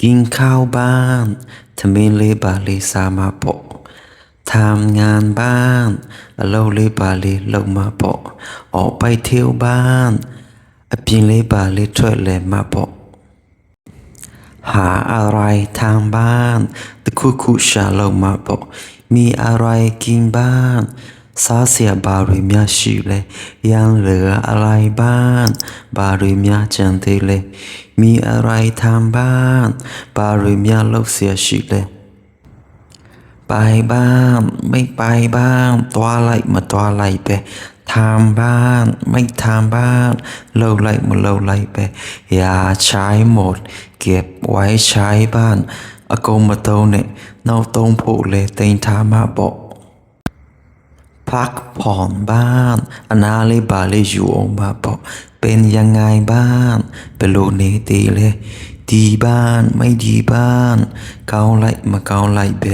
กินข้าวบ้านทำเมเลบาเลยสามาโปะทำงานบ้านเราเลบาเลยลงมาโปะออกไปเที่ยวบ้านอพินเลบาเลยช่วยเลมาโปะหาอะไรทางบ้านตะคุคุชาลงมาโปะมีอะไรกินบ้าน ซาเสียบาริมยาရှိလေยังเหลืออะไรบ้านบาริมยาจังเทเลมีอะไรทำบ้านบาริมยาลกเสียရှိလေไปบ้านไม่ไปบ้านตัวอะไรมาตัวอะไรไปทำบ้านไม่ทำบ้านเล่าไรมาเล่าไรไปอย่าใช้หมด เก็บไว้ใช้บ้านอากงมาโตเนี่ยเนาตรงผูกเลยเต็งทามาบอก พักผ่อนบ้านอนาเลยบาเลยอยู่องค์มาบอกเป็นยังไงบ้านเป็นโลเนตีเลยดีบ้านไม่ดีบ้าน เกาไหลมาเกาไหลเบ